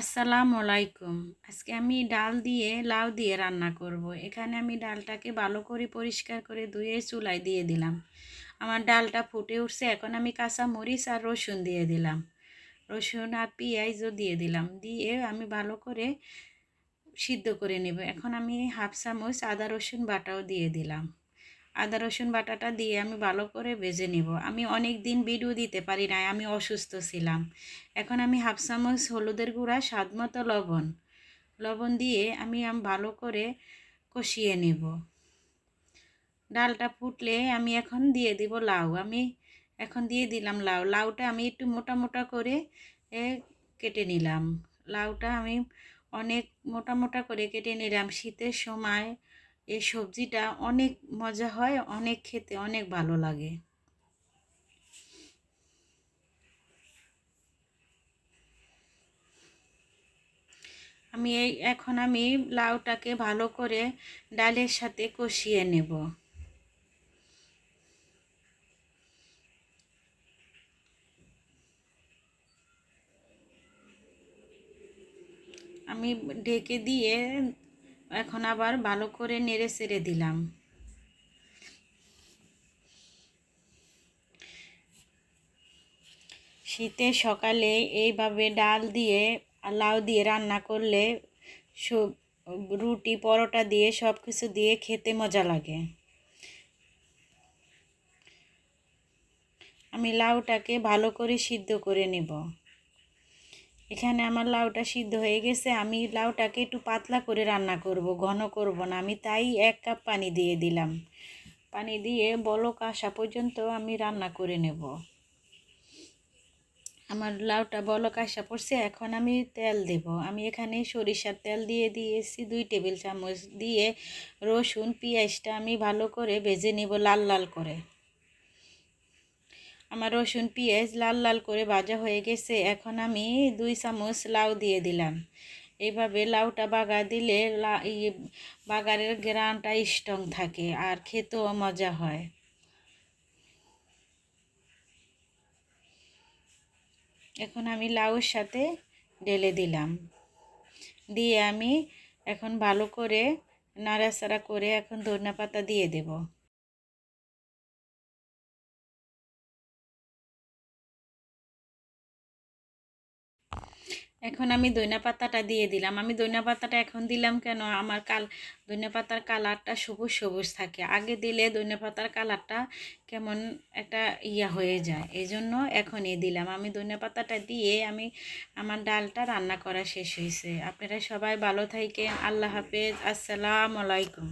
আসসালামু আলাইকুম। আজকে আমি ডাল দিয়ে লাউ দিয়ে রান্না করব। এখানে আমি ডালটাকে ভালো করে পরিষ্কার করে ধুয়ে চুলায় দিয়ে দিলাম। আমার ডালটা ফুটে উঠছে, এখন আমি কাঁচা মরিচ আর রসুন দিয়ে দিলাম। রসুন আর পেঁয়াজও দিয়ে দিলাম। দিয়ে আমি ভালো করে সিদ্ধ করে নেব। এখন আমি হাফ চামচ আদা রসুন বাটাও দিয়ে দিলাম। আদা, রসুন বাটাটা দিয়ে আমি ভালো করে ভেজে নেব। আমি অনেক দিন ভিডিও দিতে পারি না আমি অসুস্থ ছিলাম। এখন আমি হাফ চামচ হলুদের গুঁড়া, স্বাদ মতো লবণ। লবণ দিয়ে আমি আম ভালো করে কষিয়ে নেব। ডালটা ফুটলে আমি এখন দিয়ে দিব লাউ। আমি এখন দিয়ে দিলাম লাউ। লাউটা আমি একটু মোটা মোটা করে কেটে নিলাম। লাউটা আমি অনেক মোটা মোটা করে কেটে নিলাম। শীতের সময় এই সবজিটা অনেক মজা হয়, অনেক খেতে অনেক ভালো লাগে। আমি এই, এখন আমি লাউটাকে ভালো করে ডালের সাথে কষিয়ে নেব। আমি ঢেকে দিয়ে এখন আবার ভালো করে নেড়ে সেড়ে দিলাম। শীতের সকালে এইভাবে ডাল দিয়ে, লাউ দিয়ে রান্না করলে সব রুটি, পরোটা দিয়ে সব কিছু দিয়ে খেতে মজা লাগে। আমি লাউটাকে ভালো করে সিদ্ধ করে নেব। এখানে আমার লাউটা সিদ্ধ হয়ে গেছে। আমি লাউটাকে একটু পাতলা করে রান্না করব, ঘন করব না। আমি তাই এক কাপ পানি দিয়ে দিলাম। পানি দিয়ে বলক আসা পর্যন্ত আমি রান্না করে নেব। আমার লাউটা বলক আসা পড়ছে, এখন আমি তেল দেব। আমি এখানে সরিষার তেল দিয়ে দিয়েছি, দুই টেবিল চামচ দিয়ে। রসুন, পেঁয়াজটা আমি ভালো করে ভেজে নেব লাল লাল করে। আমার রসুন, পেঁয়াজ লাল লাল করে ভাজা হয়ে গেছে। এখন আমি দুই চামচ লাউ দিয়ে দিলাম। এইভাবে লাউটা বাগা দিলে বাগারের গ্রানটা স্ট্রং থাকে আর খেতেও মজা হয়। এখন আমি লাউর সাথে ঢেলে দিলাম। দিয়ে আমি এখন ভালো করে নাড়াচাড়া করে এখন ধনিয়া পাতা দিয়ে দেব। এখন আমি দইনা পাতাটা দিয়ে দিলাম। আমি দইনা পাতাটা এখন দিলাম কেন? আমার কাল দইনা পাতার কালারটা সবুজ সবুজ থাকে। আগে দিলে দইনা পাতার কালারটা কেমন একটা ইয়া হয়ে যায়। এই জন্য এখনই দিলাম। আমি দইনা পাতাটা দিয়ে আমি, আমার ডালটা রান্না করা শেষ হয়েছে আপনারা সবাই ভালো থাকেন আল্লাহ হাফেজ। আসসালামু আলাইকুম।